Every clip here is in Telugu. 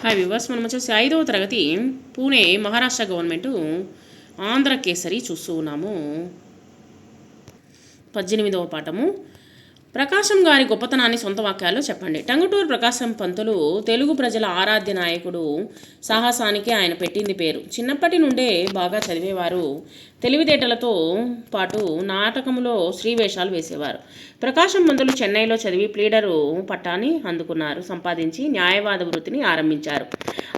హాయ్ వివర్స్ మనం వచ్చేసి ఐదవ తరగతి పూణే మహారాష్ట్ర గవర్నమెంట్ ఆంధ్ర కేసరి చూస్తూ ఉన్నాము. పద్దెనిమిదవ పాఠము. ప్రకాశం గారి గొప్పతనాన్ని సొంత వాక్యాల్లో చెప్పండి. టంగుటూరు ప్రకాశం పంతులు తెలుగు ప్రజల ఆరాధ్య నాయకుడు సాహసానికి ఆయన పెట్టింది పేరు. చిన్నప్పటి నుండే బాగా చదివేవారు. తెలివితేటలతో పాటు నాటకంలో శ్రీవేషాలు వేసేవారు. ప్రకాశం పంతులు చెన్నైలో చదివి ప్లీడరు పట్టాన్ని అందుకున్నారు. సంపాదించి న్యాయవాద వృత్తిని ఆరంభించారు.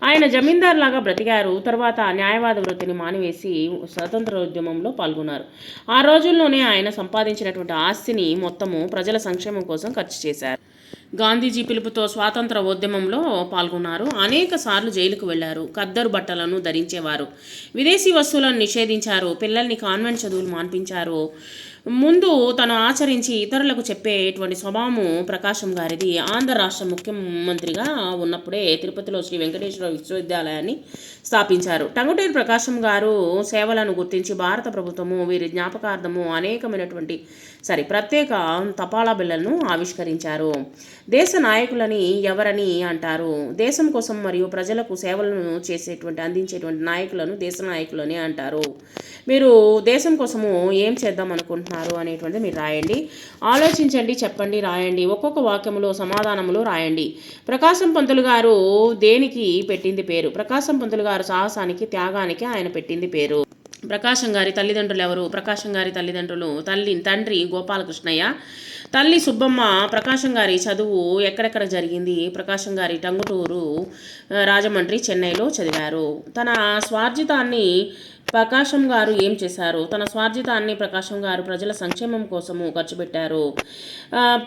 ఆయన జమీందారులాగా బ్రతికారు. తర్వాత న్యాయవాద వృత్తిని మానివేసి స్వతంత్ర ఉద్యమంలో పాల్గొన్నారు. ఆ రోజుల్లోనే ఆయన సంపాదించినటువంటి ఆస్తిని మొత్తము ప్రజల సంక్షేమం కోసం ఖర్చు చేశారు. గాంధీజీ పిలుపుతో స్వాతంత్ర ఉద్యమంలో పాల్గొన్నారు. అనేక సార్లు జైలుకు వెళ్ళారు. ఖద్దరు బట్టలను ధరించేవారు. విదేశీ వస్తువులను నిషేధించారు. పిల్లల్ని కాన్వెంట్ చదువులు మాన్పించారు. ముందు తను ఆచరించి ఇతరులకు చెప్పేటువంటి స్వభావము ప్రకాశం గారిది. ఆంధ్ర రాష్ట్ర ముఖ్యమంత్రిగా ఉన్నప్పుడే తిరుపతిలో శ్రీ వెంకటేశ్వర విశ్వవిద్యాలయాన్ని స్థాపించారు. టంగుటూరి ప్రకాశం గారు సేవలను గుర్తించి భారత ప్రభుత్వము వీరి జ్ఞాపకార్థము అనేకమైనటువంటి సారీ ప్రత్యేక తపాలా బిళ్ళలను ఆవిష్కరించారు. దేశ నాయకులని ఎవరని అంటారు? దేశం కోసం మరియు ప్రజలకు సేవలను చేసేటువంటి అందించేటువంటి నాయకులను దేశ నాయకులని అంటారు. మీరు దేశం కోసము ఏం చేద్దాం అనుకుంటున్నారు? అనేటువంటిది మీరు రాయండి. ఆలోచించండి చెప్పండి రాయండి. ఒక్కొక్క వాక్యములో సమాధానములు రాయండి. ప్రకాశం పంతులు గారు దేనికి పెట్టింది పేరు? ప్రకాశం పంతులు గారు సాహసానికి త్యాగానికి ఆయన పెట్టింది పేరు. ప్రకాశం గారి తల్లిదండ్రులు ఎవరు? ప్రకాశం గారి తల్లిదండ్రులు తల్లి తండ్రి గోపాలకృష్ణయ్య. తల్లి సుబ్బమ్మ ప్రకాశం గారి చదువు ఎక్కడెక్కడ జరిగింది? ప్రకాశం గారి టంగుటూరు రాజమండ్రి చెన్నైలో చదివారు. తన స్వార్జితాన్ని ప్రకాశం గారు ఏం చేశారు? తన స్వార్జితాన్ని ప్రకాశం గారు ప్రజల సంక్షేమం కోసము ఖర్చు పెట్టారు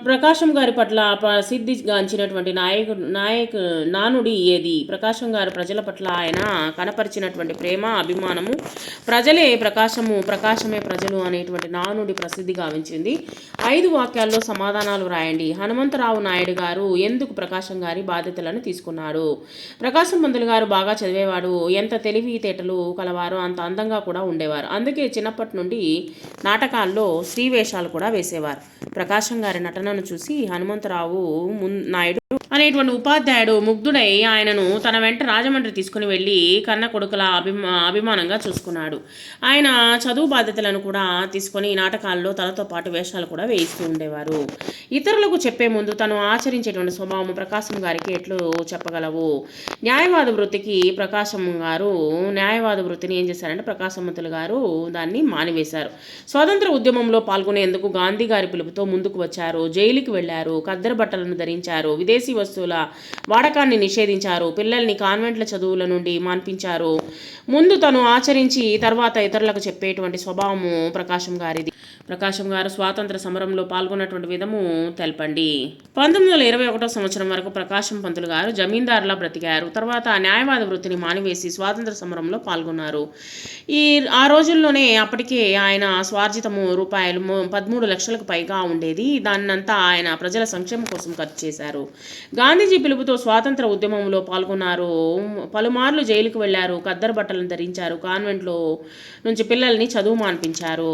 ప్రకాశం గారి పట్ల ప్రసిద్ధి గాంచినటువంటి నాయకుడు నాయకు నానుడి ఏది? ప్రకాశం గారు ప్రజల పట్ల ఆయన కనపరిచినటువంటి ప్రేమ అభిమానము ప్రజలే ప్రకాశము ప్రకాశమే ప్రజలు అనేటువంటి నానుడి ప్రసిద్ధి గావించింది. ఐదు వాక్యాల్లో సమాధానాలు రాయండి. హనుమంతరావు నాయుడు గారు ఎందుకు ప్రకాశం గారి బాధ్యతలను తీసుకున్నాడు ప్రకాశం పంతులు గారు బాగా చదివేవాడు ఎంత తెలివితేటలు కలవారు అంత అందంగా కూడా ఉండేవారు. అందుకే చిన్నప్పటి నుండి నాటకాల్లో స్త్రీ వేషాలు కూడా వేసేవారు. ప్రకాశం గారి నటనను చూసి హనుమంతరావు మున్ నాయుడు అనేటువంటి ఉపాధ్యాయుడు ముగ్ధుడై ఆయనను తన వెంట రాజమండ్రి తీసుకుని వెళ్ళి కన్న కొడుకుల అభిమా అభిమానంగా చూసుకున్నాడు. ఆయన చదువు బాధ్యతలను కూడా తీసుకొని నాటకాల్లో తనతో పాటు వేషాలు కూడా వేయిస్తూ ఉండేవారు. ఇతరులకు చెప్పే ముందు తను ఆచరించేటువంటి స్వభావం ప్రకాశం గారికి ఎట్లు చెప్పగలవు? న్యాయవాద వృత్తికి ప్రకాశం గారు న్యాయవాద వృత్తిని ఏం చేశారంటే ప్రకాశమంతులు గారు దాన్ని మానివేశారు. స్వాతంత్ర ఉద్యమంలో పాల్గొనేందుకు గాంధీ గారి పిలుపుతో ముందుకు వచ్చారు. జైలుకి వెళ్ళారు కద్దరు బట్టలను ధరించారు. విదేశీ వస్తువుల వాడకాన్ని నిషేధించారు. పిల్లల్ని కాన్వెంట్ల చదువుల నుండి మాన్పించారు. ముందు తను ఆచరించి తర్వాత ఇతరులకు చెప్పేటువంటి స్వభావము ప్రకాశం గారిది. ప్రకాశం గారు స్వాతంత్ర సమరంలో పాల్గొన్నటువంటి విధము తెలపండి. పంతొమ్మిది వందల ఇరవై ఒకటో సంవత్సరం వరకు ప్రకాశం పంతులు గారు జమీందారులా బ్రతికారు. తర్వాత న్యాయవాద వృత్తిని మానివేసి స్వాతంత్ర సమరంలో పాల్గొన్నారు. ఈ ఆ రోజుల్లోనే అప్పటికే ఆయన స్వార్జితము రూపాయలు పదమూడు లక్షలకు పైగా ఉండేది. దాన్నంతా ఆయన ప్రజల సంక్షేమం కోసం ఖర్చు చేశారు. గాంధీజీ పిలుపుతో స్వాతంత్ర ఉద్యమంలో పాల్గొన్నారు. పలుమార్లు జైలుకు వెళ్ళారు కద్దరు బట్టలను ధరించారు కాన్వెంట్లో నుంచి పిల్లల్ని చదువు మాన్పించారు.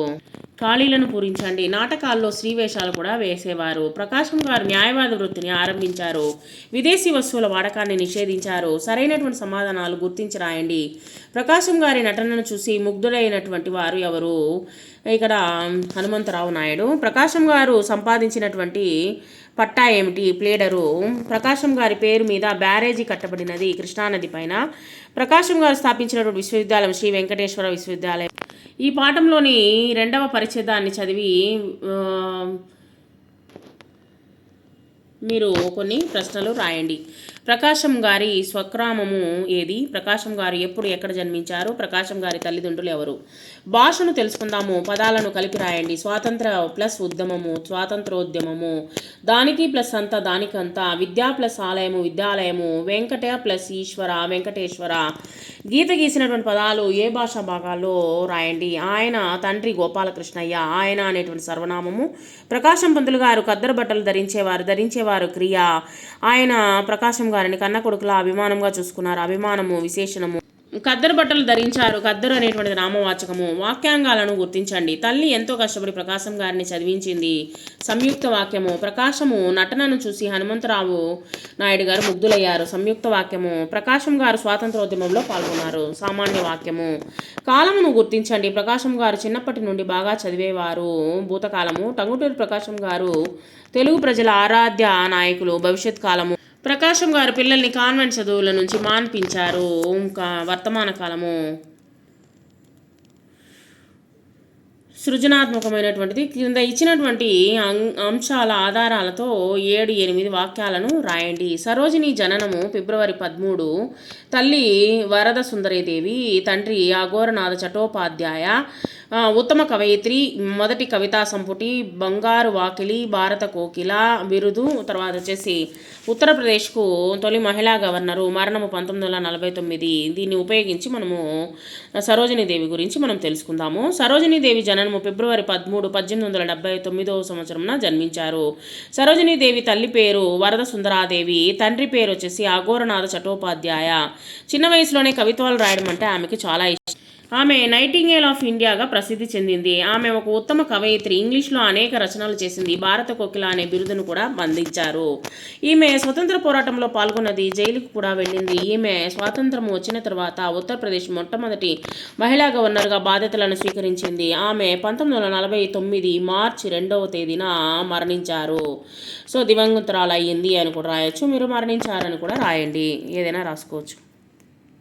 ఖాళీలను పూరించండి. నాటకాల్లో శ్రీవేషాలు కూడా వేసేవారు. ప్రకాశం గారు న్యాయవాద వృత్తిని ఆరంభించారు. విదేశీ వస్తువుల వాడకాన్ని నిషేధించారు. సరైనటువంటి సమాధానాలు గుర్తించి రాయండి ప్రకాశం గారి నటనను చూసి ముగ్ధులైనటువంటి వారు ఎవరు? ఇక్కడ హనుమంతరావు నాయుడు. ప్రకాశం గారు సంపాదించినటువంటి పట్టా ఏమిటి? ప్లేడరు. ప్రకాశం గారి పేరు మీద బ్యారేజీ కట్టబడినది కృష్ణానది పైన. ప్రకాశం గారు స్థాపించినటువంటి విశ్వవిద్యాలయం శ్రీ వెంకటేశ్వర విశ్వవిద్యాలయం. ఈ పాఠంలోని రెండవ పరిచ్ఛేదాన్ని చదివి మీరు కొన్ని ప్రశ్నలు రాయండి. ప్రకాశం గారి స్వగ్రామము ఏది? ప్రకాశం గారు ఎప్పుడు ఎక్కడ జన్మించారు? ప్రకాశం గారి తల్లిదండ్రులు ఎవరు? భాషను తెలుసుకుందాము. పదాలను కలిపి రాయండి. స్వాతంత్ర ప్లస్ ఉద్యమము స్వాతంత్రోద్యమము. దానికి ప్లస్ అంతా దానికంతా విద్యా ప్లస్ ఆలయము విద్యాలయము. వెంకట ప్లస్ ఈశ్వర వెంకటేశ్వర. గీత గీసినటువంటి పదాలు ఏ భాషా భాగాల్లో రాయండి? ఆయన తండ్రి గోపాలకృష్ణయ్య. ఆయన అనేటువంటి సర్వనామము. ప్రకాశం పంతులు గారు కద్దరు బట్టలు ధరించేవారు ధరించేవారు క్రియ. ఆయన ప్రకాశం వారిని కన్న కొడుకుల అభిమానంగా చూసుకున్నారు. అభిమానము విశేషణము. ఖద్దరు బట్టలు ధరించారు. ఖద్దరు అనేటువంటిది నామవాచకము. వాక్యాంగాలను గుర్తించండి. తల్లి ఎంతో కష్టపడి ప్రకాశం గారిని చదివించింది. సంయుక్త వాక్యము. ప్రకాశము నటనను చూసి హనుమంతరావు నాయుడు గారు ముగ్ధులయ్యారు. సంయుక్త వాక్యము. ప్రకాశం గారు స్వాతంత్రోద్యమంలో పాల్గొన్నారు. సామాన్య వాక్యము. కాలమును గుర్తించండి. ప్రకాశం గారు చిన్నప్పటి నుండి బాగా చదివేవారు. భూతకాలము. టంగుటూరి ప్రకాశం గారు తెలుగు ప్రజల ఆరాధ్య నాయకులు. భవిష్యత్ కాలము. ప్రకాశం గారు పిల్లల్ని కాన్వెంట్ చదువుల నుంచి మాన్పించారు. ఇంకా వర్తమాన కాలము. సృజనాత్మకమైనటువంటిది. క్రింద ఇచ్చినటువంటి అం- అంశాల ఆధారాలతో ఏడు ఎనిమిది వాక్యాలను రాయండి. సరోజిని జననము ఫిబ్రవరి పదమూడు. తల్లి వరద సుందరీదేవి తండ్రి అఘోరనాథ చటోపాధ్యాయ ఉత్తమ కవయిత్రి మొదటి కవితా సంపుటి బంగారు వాకిలి భారత కోకిల బిరుదు తర్వాత వచ్చేసి ఉత్తరప్రదేశ్కు తొలి మహిళా గవర్నరు మరణము పంతొమ్మిది వందల నలభై తొమ్మిది. దీన్ని ఉపయోగించి మనము సరోజినీదేవి గురించి మనం తెలుసుకుందాము. సరోజినీదేవి జననము ఫిబ్రవరి పదమూడు పద్దెనిమిది వందల డెబ్బై తొమ్మిదవ సంవత్సరంన జన్మించారు. సరోజినీ దేవి తల్లి పేరు వరద సుందరాదేవి తండ్రి పేరు వచ్చేసి అఘోరనాథ చటోపాధ్యాయ. చిన్న వయసులోనే కవిత్వాలు రాయడం అంటే ఆమెకి చాలా ఇష్టం ఆమె నైటింగేల్ ఆఫ్ ఇండియాగా ప్రసిద్ధి చెందింది. ఆమె ఒక ఉత్తమ కవయిత్రి. ఇంగ్లీష్లో అనేక రచనలు చేసింది. భారత కోకిల అనే బిరుదును కూడా బంధించారు ఈమె స్వతంత్ర పోరాటంలో పాల్గొన్నది. జైలుకు కూడా వెళ్ళింది. ఈమె స్వాతంత్రం వచ్చిన తర్వాత ఉత్తరప్రదేశ్ మొట్టమొదటి మహిళా గవర్నర్గా బాధ్యతలను స్వీకరించింది. ఆమె పంతొమ్మిది వందల నలభై తొమ్మిది మార్చి రెండవ తేదీన మరణించారు. సో దివంగతురాలు అయ్యింది అని కూడా రాయొచ్చు. మీరు మరణించారని కూడా రాయండి. ఏదైనా రాసుకోవచ్చు.